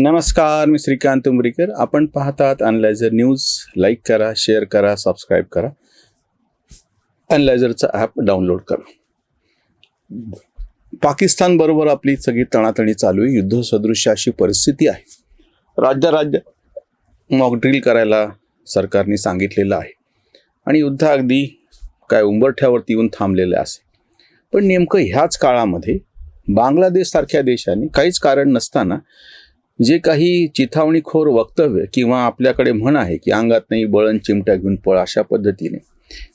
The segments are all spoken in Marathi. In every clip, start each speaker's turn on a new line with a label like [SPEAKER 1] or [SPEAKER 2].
[SPEAKER 1] नमस्कार मी श्रीकांत उमरीकर. आपण पाहतात अनलायझर न्यूज लाईक करा शेअर करा सबस्क्राईब करा. अनलायझरचा ॲप डाउनलोड करा. पाकिस्तानबरोबर आपली सगळी तणातणी चालू आहे. युद्धसदृश्य अशी परिस्थिती आहे. राज्य राज्य मॉकड्रिल करायला सरकारने सांगितलेलं आहे. आणि युद्ध अगदी काय उंबरठ्यावरती येऊन थांबलेलं असे. पण नेमकं ह्याच काळामध्ये बांगलादेशसारख्या देशाने काहीच कारण नसताना जे काही चिथावणीखोर वक्तव्य किंवा आपल्याकडे म्हण आहे की अंगात नाही बळण चिमट्या घेऊन पळ अशा पद्धतीने.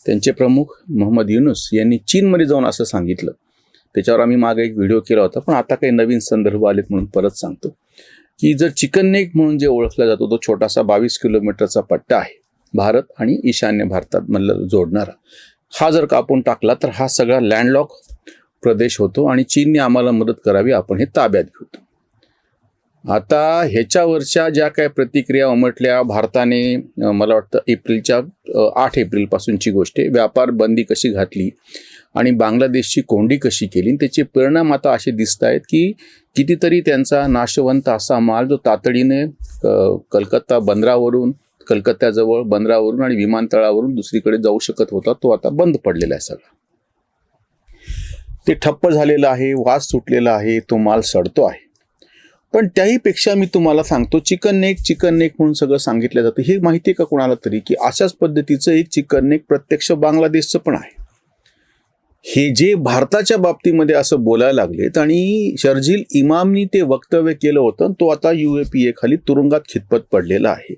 [SPEAKER 1] त्यांचे प्रमुख मोहम्मद युनुस यांनी चीनमध्ये जाऊन असं सांगितलं. त्याच्यावर आम्ही मागे एक व्हिडिओ केला होता पण आता काही नवीन संदर्भ आलेत म्हणून परत सांगतो. की जर चिकन नेक म्हणून जे ओळखला जातो तो छोटासा बावीस किलोमीटरचा पट्टा आहे. भारत आणि ईशान्य भारतात मधलं जोडणारा. हा जर कापून टाकला तर हा सगळा लँडलॉक प्रदेश होतो आणि चीनने आम्हाला मदत करावी आपण हे ताब्यात घेतो आता ह्याच्यावरच्या ज्या काय प्रतिक्रिया उमटल्या भारताने मला वाटतं एप्रिलच्या आठ एप्रिलपासूनची गोष्ट आहे. व्यापार बंदी कशी घातली आणि बांगलादेशची कोंडी कशी केली? त्याचे परिणाम आता असे दिसत आहेत की कितीतरी त्यांचा नाशवंत असा माल जो तातडीने कलकत्ता बंदरावरून कलकत्त्याजवळ बंदरावरून आणि विमानतळावरून दुसरीकडे जाऊ शकत होता तो आता बंद पडलेला आहे सगळा. ते ठप्प झालेलं आहे वास सुटलेला आहे तो माल सडतो आहे. पण त्याहीपेक्षा मी तुम्हाला सांगतो चिकन नेक चिकन नेक म्हणून सगळं सांगितलं जातं. हे माहिती आहे का कोणाला तरी की अशाच पद्धतीचं एक चिकन नेक प्रत्यक्ष बांगलादेशचं पण आहे. हे जे भारताच्या बाबतीमध्ये असं बोलायला लागलेत आणि शर्जील इमामनी ते वक्तव्य केलं होतं तो आता यू ए पी खाली तुरुंगात खितपत पडलेला आहे.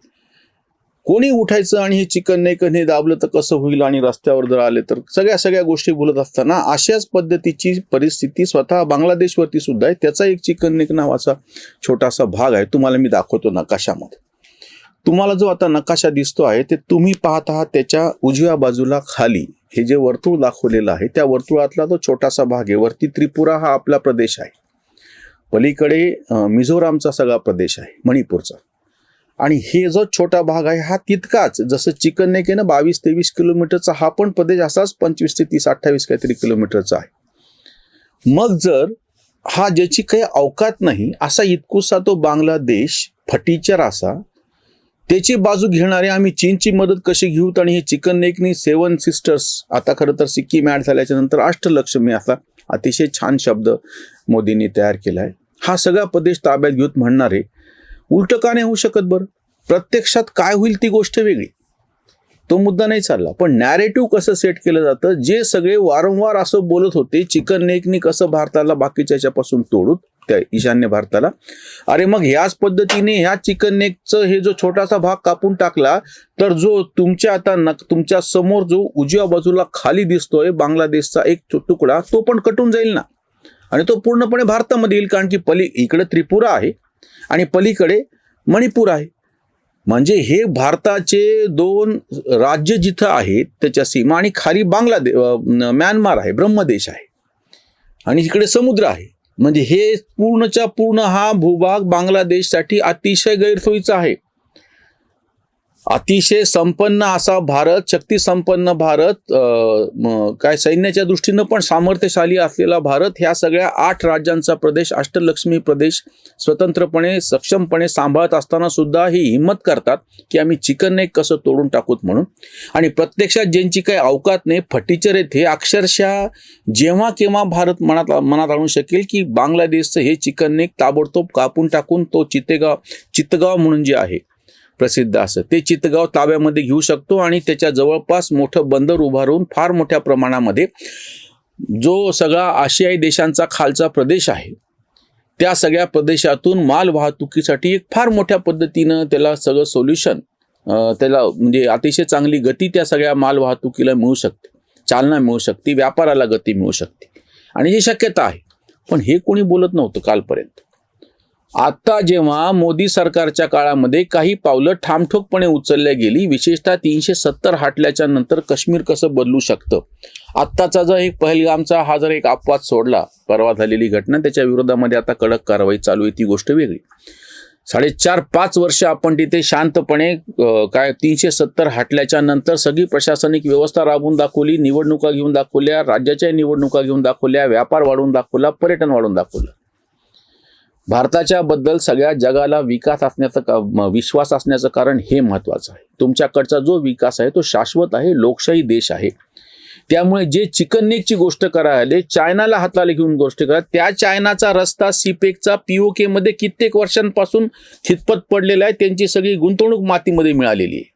[SPEAKER 1] कोणी उठायचं आणि हे चिकन नेकन हे दाबलं तर कसं होईल आणि रस्त्यावर जर आले तर? सगळ्या सगळ्या गोष्टी बोलत असताना अशाच पद्धतीची परिस्थिती स्वतः बांगलादेशवरती सुद्धा आहे. त्याचा एक चिकन नेक नावाचा छोटासा भाग आहे. तुम्हाला मी दाखवतो नकाशामध्ये. तुम्हाला जो आता नकाशा दिसतो आहे ते तुम्ही पाहत आहात त्याच्या उजव्या बाजूला खाली. हे जे वर्तुळ दाखवलेलं आहे त्या वर्तुळातला तो छोटासा भाग आहे. वरती त्रिपुरा हा आपला प्रदेश आहे. पलीकडे मिझोरामचा सगळा प्रदेश आहे मणिपूरचा. आणि हे जो छोटा भाग आहे हा तितकाच. जसं चिकन नेक आहे ना बावीस तेवीस किलोमीटरचा हा पण प्रदेश असाच पंचवीस ते तीस अठ्ठावीस काहीतरी किलोमीटरचा आहे. मग जर हा ज्याची काही अवकात नाही असा इतकुसा तो बांगलादेश फटीचर असा त्याची बाजू घेणारे आम्ही चीनची मदत कशी घेऊत आणि हे चिकन नेकनी सेवन सिस्टर्स आता खरं तर सिक्कीम ॲड झाल्याच्यानंतर अष्टलक्ष्मी असा अतिशय छान शब्द मोदींनी तयार केला आहे हा सगळा प्रदेश ताब्यात घेऊत म्हणणारे उलट का नाही होऊ शकत बरं? प्रत्यक्षात काय होईल ती गोष्ट वेगळी. तो मुद्दा नाही चालला. पण नॅरेटिव्ह कसं सेट केलं जातं? जे सगळे वारंवार असं बोलत होते चिकन नेकनी कसं भारताला बाकीच्या याच्यापासून तोडूत? त्या ईशान्य भारताला. अरे मग ह्याच पद्धतीने ह्या चिकन नेकचं हे जो छोटासा भाग कापून टाकला तर जो तुमच्या आता नक तुमच्यासमोर जो उजव्या बाजूला खाली दिसतोय बांगलादेशचा एक तुकडा तो पण कटून जाईल ना? आणि तो पूर्णपणे भारतामध्ये येईल कारण की पली इकडे त्रिपुरा आहे. आणि पलीकडे मणिपूर आहे. म्हणजे हे भारताचे दोन राज्य जिथं आहेत त्याच्या सीमा आणि खाली बांगलादेश म्यानमार आहे ब्रह्मदेश आहे. आणि इकडे समुद्र आहे. म्हणजे हे पूर्णच्या पूर्ण हा भूभाग बांगलादेशसाठी अतिशय गैरसोयीचा आहे. अतिशय संपन्न असा भारत शक्ती संपन्न भारत काय सैन्याच्या दृष्टीनं पण सामर्थ्यशाली असलेला भारत ह्या सगळ्या आठ राज्यांचा प्रदेश अष्टलक्ष्मी प्रदेश स्वतंत्रपणे सक्षमपणे सांभाळत असताना सुद्धा ही हिंमत करतात की आम्ही चिकन नेक कसं तोडून टाकूत म्हणून. आणि प्रत्यक्षात ज्यांची काही अवकात नाही फटीचर येथे हे अक्षरशः जेव्हा केव्हा भारत मनात मनात आणू शकेल की बांगलादेशचं हे चिकन नेक ताबडतोब कापून टाकून तो चितेगाव चितगाव म्हणून जे आहे प्रसिद्ध असं. ते चितगाव ताब्यामध्ये घेऊ शकतो आणि त्याच्या जवळपास मोठं बंदर उभारून फार मोठ्या प्रमाणामध्ये जो सगळा आशियाई देशांचा खालचा प्रदेश आहे त्या सगळ्या प्रदेशातून माल वाहतुकीसाठी एक फार मोठ्या पद्धतीनं त्याला सगळं सोल्युशन त्याला म्हणजे अतिशय चांगली गती त्या सगळ्या माल वाहतुकीला मिळू शकते. चालना मिळू शकते व्यापाराला गती मिळू शकते. आणि ही शक्यता आहे. पण हे कोणी बोलत नव्हतं कालपर्यंत. आता जेव्हा मोदी सरकारच्या काळामध्ये काही पावलं ठामठोकपणे उचलल्या गेली विशेषतः तीनशे सत्तर हाटल्याच्या नंतर काश्मीर कसं बदलू शकतं? आत्ताचा जो एक पहलगामचा हा जर एक अपवाद सोडला परवा झालेली घटना त्याच्या विरोधामध्ये आता कडक कारवाई चालू आहे ती गोष्ट वेगळी. साडेचार पाच वर्ष आपण तिथे शांतपणे काय तीनशे सत्तर हाटल्याच्या नंतर सगळी प्रशासनिक व्यवस्था राबवून दाखवली निवडणुका घेऊन दाखवल्या राज्याच्या निवडणुका घेऊन दाखवल्या व्यापार वाढवून दाखवला पर्यटन वाढवून दाखवलं. भारताच्या बद्दल सगळ्या जगाला विकास असण्याचं का- म- विश्वास असण्याचं कारण हे महत्वाचं आहे. तुमच्याकडचा जो विकास आहे तो शाश्वत आहे लोकशाही देश आहे. त्यामुळे जे चिकन नेकची गोष्ट करायला चायनाला हाताला घेऊन गोष्ट करा त्या चायनाचा रस्ता सीपेकचा पीओके मध्ये कित्येक वर्षांपासून खितपत पडलेला आहे त्यांची सगळी गुंतवणूक मातीमध्ये मिळालेली आहे.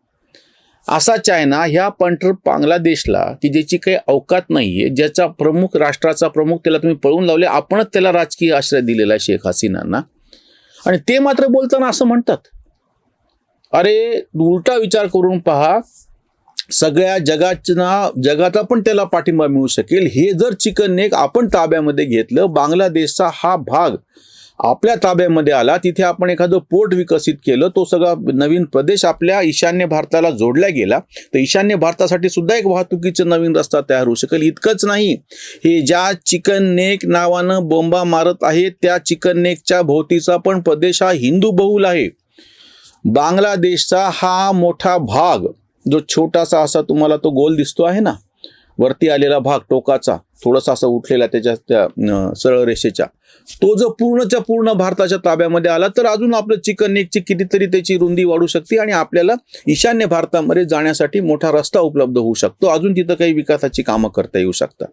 [SPEAKER 1] असा चायना ह्या पंटर बांगलादेशला की ज्याची काही अवकात नाहीये ज्याचा प्रमुख राष्ट्राचा प्रमुख त्याला तुम्ही पळून लावले आपणच त्याला राजकीय आश्रय दिलेला आहे शेख हसीनांना. आणि ते मात्र बोलताना असं म्हणतात. अरे उलटा विचार करून पहा सगळ्या जगाच्या जगाचा पण त्याला पाठिंबा मिळू शकेल. हे जर चिकन नेक आपण ताब्यामध्ये घेतलं बांगलादेशचा हा भाग आपल्या ताब्यामध्ये आला तिथे आपण एखादं पोर्ट विकसित केलं तो सगळा नवीन प्रदेश आपल्या ईशान्य भारताला जोडला गेला. तर ईशान्य भारतासाठी सुद्धा एक वाहतुकीचा नवीन रस्ता तयार होऊ शकेल. इतकंच नाही हे ज्या चिकन नेक नावानं बोंबा मारत आहे त्या चिकन नेकच्या भोवतीचा पण प्रदेश हा हिंदू बहुल आहे. बांगलादेशचा हा मोठा भाग जो छोटासा असा तुम्हाला तो गोल दिसतो आहे ना वरती आलेला भाग टोकाचा थोडासा असा उठलेला त्याच्या त्या सरळ रेषेच्या. तो जर पूर्णच्या पूर्ण भारताच्या ताब्यामध्ये आला तर अजून आपलं चिकन नेकची कितीतरी त्याची रुंदी वाढू शकते आणि आपल्याला ईशान्य भारतामध्ये जाण्यासाठी मोठा रस्ता उपलब्ध होऊ शकतो. अजून तिथं काही विकासाची कामं करता येऊ शकतात.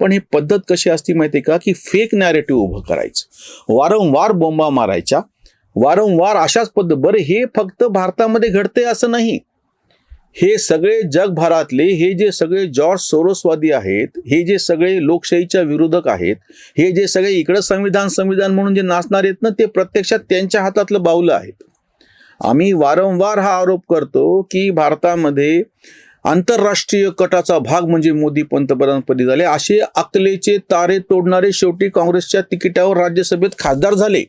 [SPEAKER 1] पण ही पद्धत कशी असती माहिती का? की फेक नॅरेटिव्ह उभं करायचं. वारंवार बोंबा मारायच्या. वारंवार अशाच पद्धत बरं हे फक्त भारतामध्ये घडते असं नाही. हे सगळे जगभरातले हे जे सगळे जॉर्ज सोरोसवादी आहेत हे जे सगळे लोकशाहीच्या विरोधक आहेत हे जे सगळे इकडं संविधान संविधान म्हणून जे नाचणार आहेत ना ते प्रत्यक्षात त्यांच्या हातातलं बावलं आहेत. आम्ही वारंवार हा आरोप करतो की भारतामध्ये आंतरराष्ट्रीय कटाचा भाग म्हणजे मोदी पंतप्रधानपदी झाले. असे अकलेचे तारे तोडणारे शेवटी काँग्रेसच्या तिकिटावर राज्यसभेत खासदार झाले.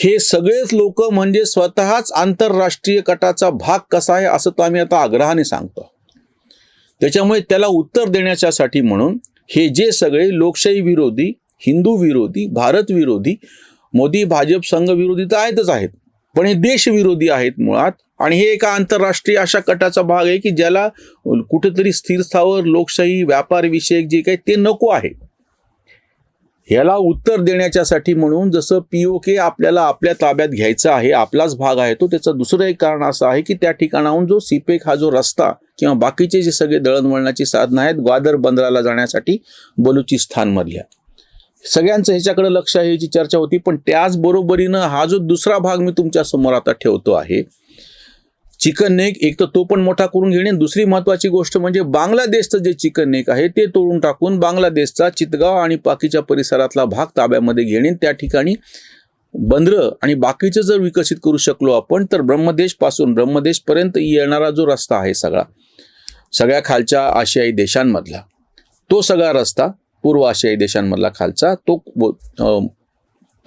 [SPEAKER 1] हे सगळेच लोक म्हणजे स्वतःच आंतरराष्ट्रीय कटाचा भाग कसा आहे असं तर आम्ही आता आग्रहाने सांगतो. त्याच्यामुळे त्याला उत्तर देण्याच्यासाठी म्हणून हे जे सगळे लोकशाही विरोधी हिंदू विरोधी भारत विरोधी मोदी भाजप संघ विरोधी तर आहेतच आहेत. पण हे देशविरोधी आहेत मुळात. आणि हे एका आंतरराष्ट्रीय अशा कटाचा भाग आहे की ज्याला कुठेतरी स्थिरस्थावर लोकशाही व्यापार विषयक जे काही ते नको आहे. याला उत्तर देण्याच्यासाठी म्हणून जसं पीओके आपल्याला आपल्या ताब्यात घ्यायचा आहे आपलाच भाग आहे तो त्याचं दुसरं एक कारण असं आहे की त्या ठिकाणाहून जो सीपेक हा जो रस्ता किंवा बाकीचे जे सगळे दळणवळणाची साधनं आहेत ग्वादर बंदराला जाण्यासाठी बलुचिस्तानमधल्या सगळ्यांचं ह्याच्याकडे लक्ष आहे याची चर्चा होती पण त्याचबरोबरीनं हा जो दुसरा भाग मी तुमच्यासमोर आता ठेवतो आहे चिकन नेक एक तर तो पण मोठा करून घेणे. दुसरी महत्वाची गोष्ट म्हणजे बांगलादेशचं जे चिकन नेक आहे ते तोडून टाकून बांगलादेशचा चितगाव आणि बाकीच्या परिसरातला भाग ताब्यामध्ये घेणे. त्या ठिकाणी बंदरं आणि बाकीचं जर विकसित करू शकलो आपण तर ब्रह्मदेशपासून येणारा जो रस्ता आहे सगळा सगळ्या खालच्या आशियाई देशांमधला तो सगळा रस्ता पूर्व आशियाई देशांमधला खालचा तो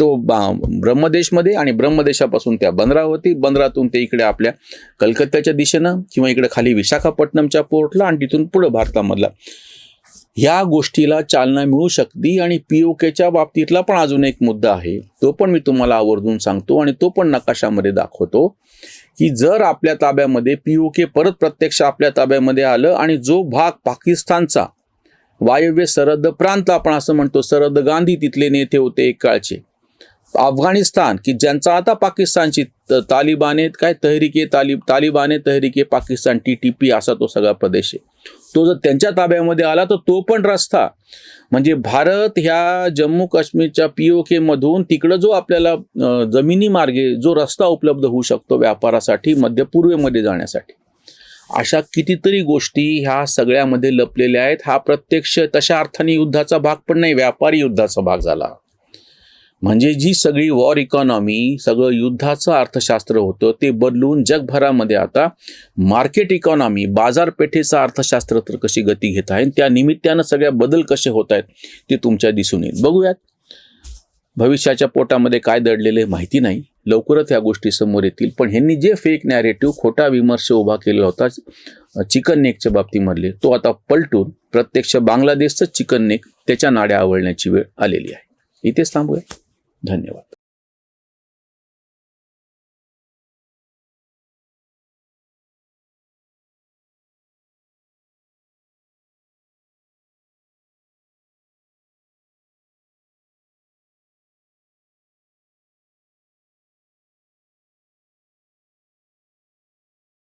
[SPEAKER 1] तो बा- ब्रह्मदेशमध्ये आणि ब्रह्मदेशापासून त्या बंदरावरती बंदरातून ते इकडे आपल्या कलकत्त्याच्या दिशेनं किंवा इकडे खाली विशाखापट्टणमच्या पोर्टला आणि तिथून पुढे भारतामधला. या गोष्टीला चालना मिळू शकते आणि पीओकेच्या बाबतीतला पण अजून एक मुद्दा आहे. तो पण मी तुम्हाला आवर्जून सांगतो आणि तो पण नकाशामध्ये दाखवतो की जर आपल्या ताब्यामध्ये पीओके परत प्रत्यक्ष आपल्या ताब्यामध्ये आलं आणि जो भाग पाकिस्तानचा वायव्य सरहद्द प्रांत आपण असं म्हणतो सरहद्द गांधी तिथले नेते होते एक काळचे. अफगाणिस्तान की ज्यांचा आता पाकिस्तानची तालिबाने काय Tehrik Taliban तालिबाने Tehrik Pakistan T T P असा तो सगळा प्रदेश आहे. तो जर त्यांच्या ताब्यामध्ये आला तर तो पण रस्ता. म्हणजे भारत ह्या जम्मू काश्मीरच्या पीओके मधून तिकडं जो आपल्याला जमिनी मार्गे जो रस्ता उपलब्ध होऊ शकतो व्यापारासाठी मध्य पूर्वेमध्ये जाण्यासाठी. अशा कितीतरी गोष्टी ह्या सगळ्यामध्ये लपलेल्या आहेत. हा प्रत्यक्ष तशा अर्थाने युद्धाचा भाग पण नाही व्यापारी युद्धाचा भाग झाला. म्हणजे जी सगळी वॉर इकॉनॉमी सगळं युद्धाचं अर्थशास्त्र होतं ते बदलून जगभरामध्ये आता मार्केट इकॉनॉमी बाजारपेठेचं अर्थशास्त्र तर कशी गती घेत आहे त्या निमित्तानं सगळ्या बदल कसे होत आहेत ते तुमच्या दिसून येईल. बघूयात. भविष्याच्या पोटामध्ये काय दडलेले माहिती नाही. लवकरच ह्या गोष्टी समोर येतील. पण ह्यांनी जे फेक नॅरेटिव्ह खोटा विमर्श उभा केला होता चिकन नेकच्या बाबतीमधले तो आता पलटून प्रत्यक्ष बांगलादेशचं चिकन नेक त्याच्या नाड्या आवळण्याची वेळ आलेली आहे. इथेच थांबूया. धन्यवाद.